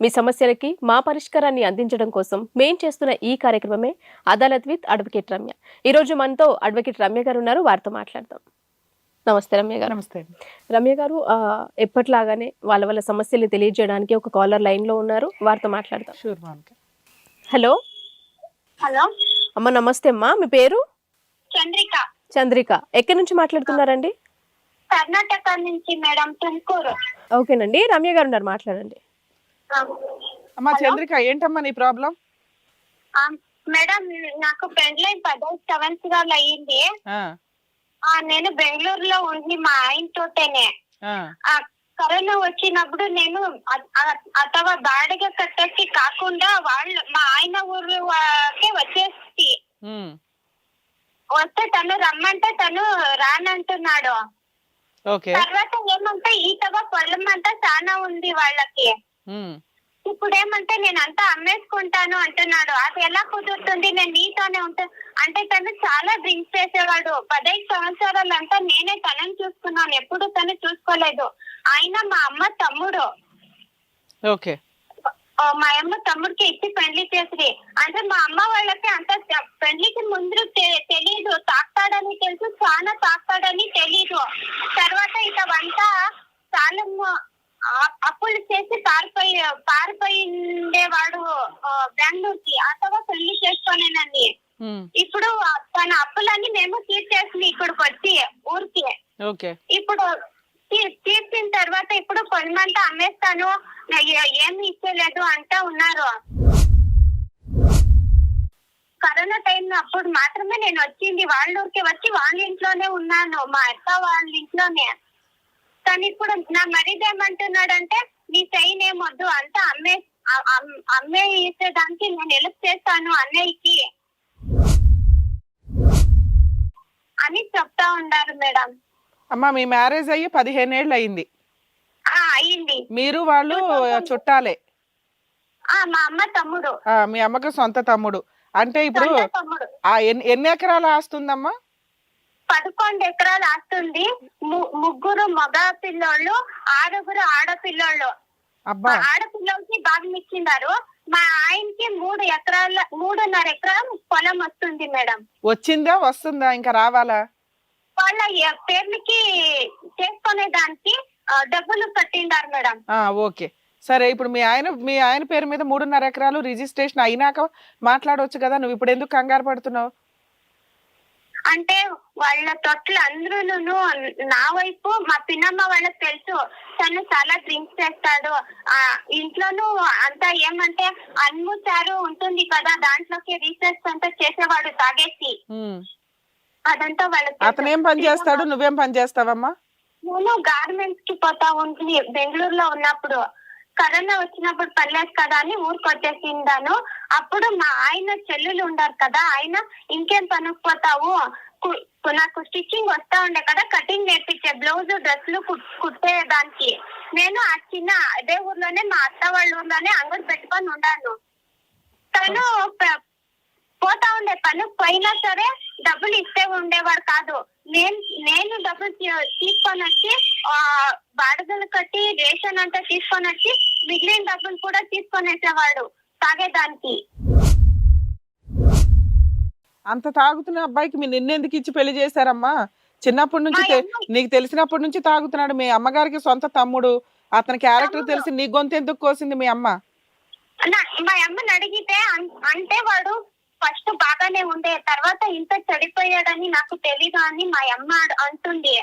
మీ సమస్యలకి మా పరిష్కారాన్ని అందించడం కోసం మేం చేస్తున్న ఈ కార్యక్రమమే అదాలత్ విత్ అడ్వకేట్ రమ్య. ఈ రోజు మనతో అడ్వకేట్ రమ్య గారు ఉన్నారు వారితో మాట్లాడదాం. నమస్తే రమ్య గారు. నమస్తే. రమ్య గారు ఎప్పట్లాగానే వాళ్ళ వాళ్ళ సమస్యలు తెలియజేయడానికి ఒక కాలర్ లైన్లో ఉన్నారు వారితో మాట్లాడదాం. హలో. హలో. అమ్మ నమస్తే అమ్మా. మీ పేరు? చంద్రిక. చంద్రిక. ఎక్కడి నుంచి మాట్లాడుతున్నారండి? కర్ణాటక నుంచి మేడం తుమ్కూరు. ఓకేనండి. రమ్య గారు ఉన్నారు మాట్లాడండి. అమ్మా చంద్రిక ఏంటమ్మా నీ ప్రాబ్లం? మేడం నాకు పెండ్లై పదో సంవత్సరాలు అయ్యింది. నేను బెంగళూరులో ఉండి మా ఆయన తోటేనే కరోనా వచ్చినప్పుడు నేను అథవా బాడిగ కట్టేసి కాకుండా వాళ్ళు మా ఆయన ఊరు వచ్చేసి. వస్తే తను రమ్మంటే తను రానంటున్నాడు. తర్వాత ఏమంటే ఈతగా పొలం అంతా చాలా ఉంది వాళ్ళకి. ఇప్పుడు ఏమంటే నేను అంతా అమ్మేసుకుంటాను అంటున్నాడు. అది ఎలా కుదురుతుంది? నేను నీతోనే ఉంటా అంటే తను చాలా డ్రింక్స్ చేసేవాడు. పదహైదు సంవత్సరాలు అంతా నేనే తనని చూసుకున్నాను. ఎప్పుడు తను చూసుకోలేదు. ఆయన మా అమ్మ తమ్ముడు. ఓకే. మా అమ్మ తమ్ముడికి ఇచ్చి పెళ్ళి చేసి అంటే మా అమ్మ వాళ్ళకి అంత పెళ్ళికి ముందు తె- తెలీదు. తాకుతాడని తెలుసు చాలా తాకుతాడని తెలీదు. తర్వాత ఇక వంట చాలా అప్పులు చేసి పారిపోయి పారిపోయి ఉండేవాడు ఆ, బెంగళూరుకి అతవా పెళ్ళి చేసుకోనేనండి ఇప్పుడు తన అప్పులన్నీ మేము తీర్చేసి ఇక్కడికి వచ్చి ఊరికి. ఇప్పుడు తీర్చిన తర్వాత ఇప్పుడు కొన్నిమంతా అమ్మేస్తాను. ఏమి ఇచ్చలేదు అంటా ఉన్నారు. కరోనా టైం అప్పుడు మాత్రమే నేను వచ్చింది. వాళ్ళ ఊరికి వచ్చి వాళ్ళ ఇంట్లోనే ఉన్నాను. మా అత్త వాళ్ళ ఇంట్లోనే. కానీ ఇప్పుడు నా మరిది ఏమంటున్నాడంటే నీ సైన్ ఏమొద్దు అంతా అమ్మే అమ్మే ఇచ్చేదానికి నేను హెల్ప్ చేస్తాను అన్నయ్యకి అని చెప్తా ఉన్నారు మేడం. అమ్మా మీ మ్యారేజ్ అయ్యి పదిహేను ఏళ్ళు అయింది. ఆ అయ్యింది మీరు వాళ్ళు చుట్టాలే. ఆ మా అమ్మ తమ్ముడు. మీ అమ్మకి సొంత తమ్ముడు. అంటే ఇప్పుడు ఎన్ని ఎకరాలు ఆస్తుందమ్మా పదకొండు ఎకరాలు ఆస్తుంది ముగ్గురు మగ పిల్లోళ్ళు ఆరుగురు ఆడపిల్లోళ్ళు. అబ్బా. ఆడపిల్లలకి భాగం ఇచ్చినారు మా ఆయనకి మూడు ఎకరాల మూడున్నర ఎకరం పొలం వస్తుంది మేడం. వచ్చిందా? వస్తుందా? ఇంకా రావాలా? వాళ్ళ పేర్లకి చేసుకునే దానికి డబ్బులు కట్టిండారు మేడం. ఆ ఓకే. సరే ఇప్పుడు మీ ఆయన మీ ఆయన పేరు మీద మూడున్నర ఎకరాలు రిజిస్ట్రేషన్ అయినాక మాట్లాడవచ్చు కదా. నువ్వు ఇప్పుడు ఎందుకు కంగారు పడుతున్నావు? అంటే వాళ్ళ తొట్లు అందరూ నా వైపు మా పిన్నమ్మ వాళ్ళకి తెలుసు. తను చాలా డ్రింక్స్ చేస్తాడు. ఆ ఇంట్లోనూ అంతా ఏమంటే అన్ము చారు ఉంటుంది కదా దాంట్లోకి రీసెర్చ్ అంతా చేసేవాడు తాగేసి. అదంతా వాళ్ళకి. అతను ఏం పని చేస్తాడు? నువ్వేం పని చేస్తావమ్మా? నేను గార్మెంట్స్కి పోతా ఉంటుంది బెంగళూరులో ఉన్నప్పుడు. కరోనా వచ్చినప్పుడు పర్లేదు కదా అని ఊరికొచ్చేసిండాను. అప్పుడు మా ఆయన చెల్లెలు ఉండారు కదా ఆయన ఇంకేం పనుకుపోతావు కు- నాకు స్టిచ్చింగ్ వస్తా ఉండే కదా కటింగ్ నేర్పించే బ్లౌజ్ డ్రెస్లు కుట్టే దానికి నేను ఆ చిన్న అదే ఊర్లోనే మా అత్త వాళ్ళ ఊర్లోనే అంగడి పెట్టుకొని ఉన్నాను తను పోతా ఉండే పని పోయినా సరే డబ్బులు ఇస్తే ఉండేవాడు కాదు. నేను నేను డబ్బులు తీసుకొని వచ్చి ఆ బాడుగలు కట్టి రేషన్ అంతా తీసుకొని వచ్చి మిగిలిన డబ్బులు కూడా తీసుకొని వేసేవాడు తాగేదానికి. అంత తాగుతున్న అబ్బాయికి మీ నిన్నెందుకు ఇచ్చి పెళ్ళి చేశారమ్మా? చిన్నప్పటి నుంచి నీకు తెలిసినప్పటి నుంచి తాగుతున్నాడు మీ అమ్మగారికి సొంత తమ్ముడు. అతని క్యారెక్టర్. తెలిసి నీ గొంతు ఎందుకు కోసింది మీ అమ్మ? మా అమ్మని అడిగితే అంటే వాడు ఫస్ట్ బాగానే ఉండే తర్వాత ఇంత చెడిపోయాడని నాకు తెలీదు అని మా అమ్మ అంటుంది.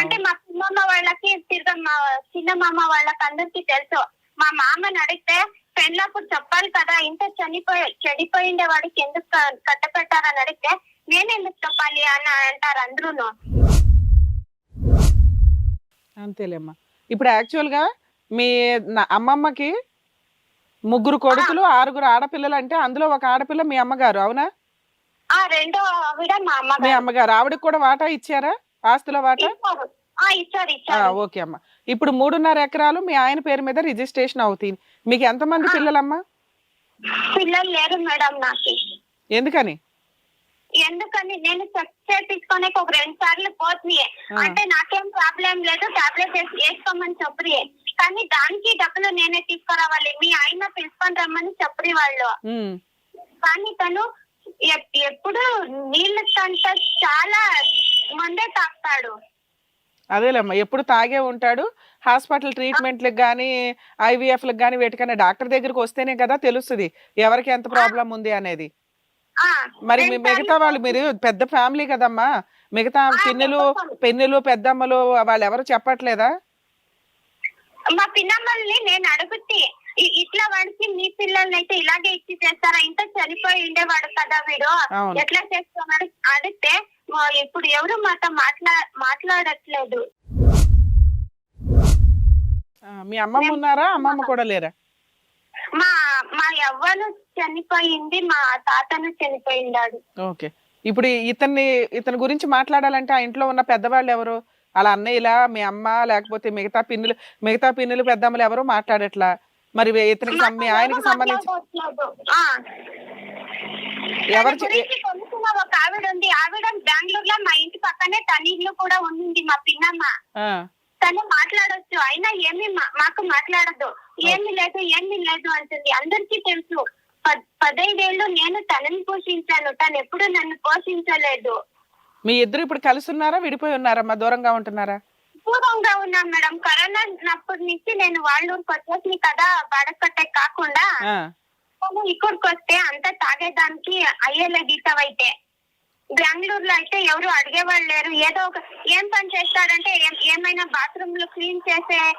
అంటే మా చిన్నమ్మ వాళ్ళకి తిరగ మా చిన్నమ్మ వాళ్ళకి అందరికి తెలుసు. మా మామని అడిగితే పెళ్ళప్పుడు చెప్పాలి కదా ఇంత చనిపోయి చెడిపోయిండే వాడికి ఎందుకు కట్టపెట్టారని అడిగితే నేను ఎందుకు చెప్పాలి అని అంటారు అందరూ అంతేలేమ్మా. ఇప్పుడు యాక్చువల్గా మీ అమ్మమ్మకి ముగ్గురు కొడుకులు ఆరుగురు ఆడపిల్లలు అంటే అందులో ఒక ఆడపిల్ల మీ అమ్మగారు అవునా? ఆ రెండో మా అమ్మగారు. ఆవిడకి కూడా వాటా ఇచ్చారా? ఆస్తుల వాటా? ఇచ్చారు. ఓకే అమ్మా. ఇప్పుడు మూడున్నర ఎకరాలు మీ ఆయన పేరు మీద రిజిస్ట్రేషన్ అవుతాయి మీకు ఎంతమంది ఆ. పిల్లలమ్మా? పిల్లలు లేరు మేడం నాకు. ఎందుకని? ఎందుకని? నేను చెక్ చేపించుకొని ఒక రెండు సార్లు పోతున్నాయి. అంటే నాకేం ప్రాబ్లం లేదు టాబ్లెట్ వేసుకోమని చెప్పి కానీ దానికి డబ్బులు నేనే తీసుకురావాలి. మీ ఆయన పిలుచుకొని రమ్మని చెప్పి వాళ్ళు. కానీ తను ఎప్- ఎప్పుడు నీళ్ళ కంట చాలా మందే తాగుతాడు అదేలేమ్మా ఎప్పుడు తాగే ఉంటాడు. హాస్పిటల్ ట్రీట్మెంట్లకు కానీ ఐవీఎఫ్లకు కానీ వేటికైనా డాక్టర్ దగ్గరికి వస్తేనే కదా తెలుస్తుంది ఎవరికి ఎంత ప్రాబ్లం ఉంది అనేది. మరి మిగతా వాళ్ళు మీరు పెద్ద ఫ్యామిలీ కదమ్మా మిగతా పిన్నులు. పెన్నులు పెద్దమ్మలు వాళ్ళు ఎవరు చెప్పట్లేదా? మా పిన్నమ్మల్ని నేను అడుగుతే వాడికి మీ పిల్లల్ని అయితే ఇలాగే ఇచ్చి చేస్తారా? ఇంత చనిపోయి ఉండేవాడు కదా వీడు. ఎట్లా చేస్తున్నాడు అడిగితే "ఓ, ఇప్పుడు ఎవరు మాతో మాట్లా మాట్లాడట్లేదు. మీ అమ్మమ్మ ఉన్నారా? అమ్మమ్మ కూడా లేరా? మా మా యవ్వను చనిపోయింది మా తాతను చనిపోయిండాడు. ఓకే. ఇప్పుడు ఇతన్ని ఇతని గురించి మాట్లాడాలంటే ఆ ఇంట్లో ఉన్న పెద్దవాళ్ళు ఎవరు? అలా అన్నయ్యలా మీ అమ్మ లేకపోతే మిగతా పిన్నులు మిగతా పిన్నులు పెద్దమ్మలు ఎవరు మాట్లాడట్లా? మరి ఇతనికి మీ ఆయనకి సంబంధించి. ఎవరు ఒక ఆవిడ ఉంది. ఆవిడ బెంగళూరులో మా ఇంటి పక్కనే తన ఇల్లు కూడా ఉంది మా పిన్నమ్మ. తను మాట్లాడొచ్చు. అయినా ఏమి మాకు మాట్లాడదు. ఏమి లేదు ఏమి లేదు అంటుంది. అందరికీ తెలుసు. పద్- పదైదేళ్ళు నేను తనని పోషించాను. తను ఎప్పుడు నన్ను పోషించలేదు. మీ ఇద్దరు ఇప్పుడు కలిసి ఉన్నారా? విడిపోయి ఉన్నారమ్మా దూరంగా ఉంటున్నారా? దూరంగా ఉన్నాం మేడం. ఉన్నప్పటి నుంచి నేను వాళ్ళ ఊరికి వచ్చేసి కదా బడకట్టే కాకుండా ఇక్కడికి వస్తే అంత తాగేదానికి అయ్యేలే గీతవైతే బెంగళూరులో అయితే ఎవరు అడిగేవాళ్ళు లేరు. ఏదో ఒక ఏం పని చేస్తాడంటే ఏమైనా బాత్రూమ్లో క్లీన్ చేసే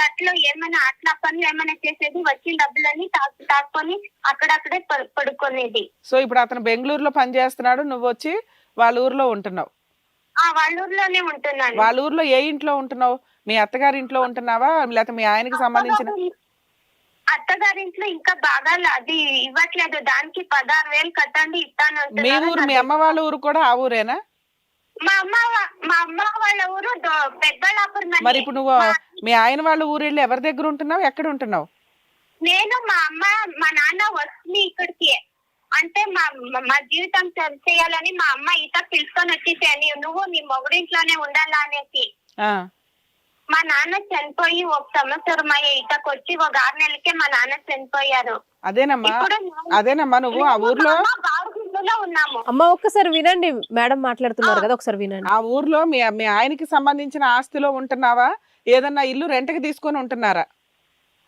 తట్లో ఏమైనా అట్లా పనులు ఏమైనా చేసేది వచ్చిన డబ్బులన్నీ తాకు తాకొని అక్కడక్కడే పడు- పడుకునేది. సో ఇప్పుడు అతను బెంగళూరులో పని చేస్తున్నాడు. నువ్వు వచ్చి వాళ్ళ ఊర్లో ఉంటున్నావు. ఆ వాళ్ళ ఊర్లోనే ఉంటున్నాను. వాళ్ళ ఊర్లో ఏ ఇంట్లో ఉంటున్నావు? మీ అత్తగారి ఇంట్లో ఉంటున్నావా? లేకపోతే మీ ఆయనకి సంబంధించిన అత్తగారింట్లో ఇంకా బాగా అది ఇవ్వట్లేదు. దానికి పదహారు వేలు కట్టండి ఇస్తాను మీ. ఊరు మీ అమ్మ వాళ్ళ ఊరు కూడా ఆ ఊరేనా? మా అమ్మ మా అమ్మ వాళ్ళ ఊరు పెద్దలాపురం. మరి ఇప్పుడు నువ్వు మా- ఆయన వాళ్ళ ఊరు వెళ్ళి ఎవరి దగ్గర ఉంటున్నావు? ఎక్కడ ఉంటున్నావు? నేను మా అమ్మ మా నాన్న వస్తుంది ఇక్కడికి. అంటే మా మా- జీవితం చేయాలని మా అమ్మ ఈత పిలుచుకొని వచ్చేసాను. నువ్వు నీ మొగుడింట్లోనే ఉండాలా అనేసి. మా నాన్న చనిపోయి ఒక సంవత్సరం అయ్యే ఈతకు వచ్చి ఒక ఆరు నెలలకే మా నాన్న చనిపోయారు. అదేనమ్మా? అదేనమ్మా నువ్వు? ఆ ఊర్లో? అమ్మ బావగిరిలో ఉన్నాము. అమ్మ ఒక్కసారి వినండి. మేడం మాట్లాడుతున్నారు కదా ఒకసారి వినండి. ఆ ఊర్లో మీ మీ ఆయనకి సంబంధించిన ఆస్తిలో ఉంటున్నావా? ఏదన్నా ఇల్లు రెంట్కి తీసుకొని ఉంటున్నారా?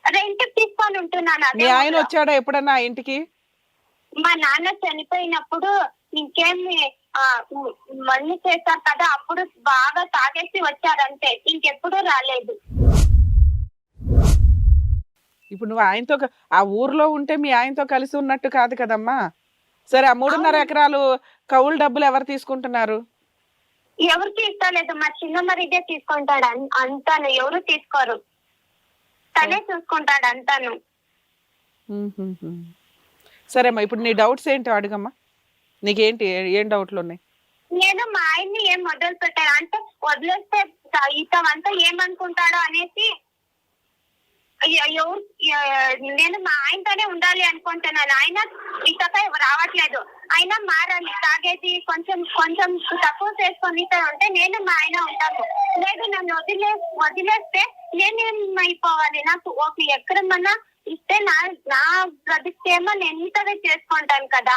రెంట్ తీసుకొని ఉంటున్నాను అదే మీ ఆయన. వచ్చాడా ఎప్పుడన్నా ఇంటికి? మా నాన్న చనిపోయినప్పుడు మ్- మళ్ళీ చేశారు కదా అప్పుడు బాగా తాగేసి వచ్చారంతే. ఇంకెప్పుడు రాలేదు. ఇప్పుడు నువ్వు ఆయనతో ఆ ఊర్లో ఉంటే మీ ఆయనతో కలిసి ఉన్నట్టు కాదు కదమ్మా. సరే ఆ మూడున్నర. ఎకరాలు కౌలు డబ్బులు ఎవరు తీసుకుంటున్నారు? ఎవరికి ఇస్తలేదు మా చిన్న మరిదే తీసుకుంటాడు. అంతాను ఎవరు తీసుకోరు. తనే చూసుకుంటాడు అంతాను. సరేమ్మా ఇప్పుడు నీ డౌట్స్ ఏంటో అడుగమ్మా. నీకేంటి? ఏం డౌట్లు ఉన్నాయి నేను మా ఆయన్ని ఏం మొదలు పెట్టాను అంటే వదిలేస్తే ఇతమంతా ఏమనుకుంటాడో అనేసి ఎవరు నేను మా ఆయనతోనే ఉండాలి అనుకుంటున్నాను. ఆయన ఇకపై రావట్లేదు. అయినా మారాలి తాగేది కొంచెం కొంచెం తక్కువ చేసుకొని ఉంటే నేను మా ఆయన ఉంటాను లేదు నన్ను వదిలే వదిలేస్తే నేనేమైపోవాలి? నాకు ఒక ఎక్కడమన్నా ఇస్తే నా నా బ్రతికేమో నేను ఇంతగా చేసుకుంటాను కదా.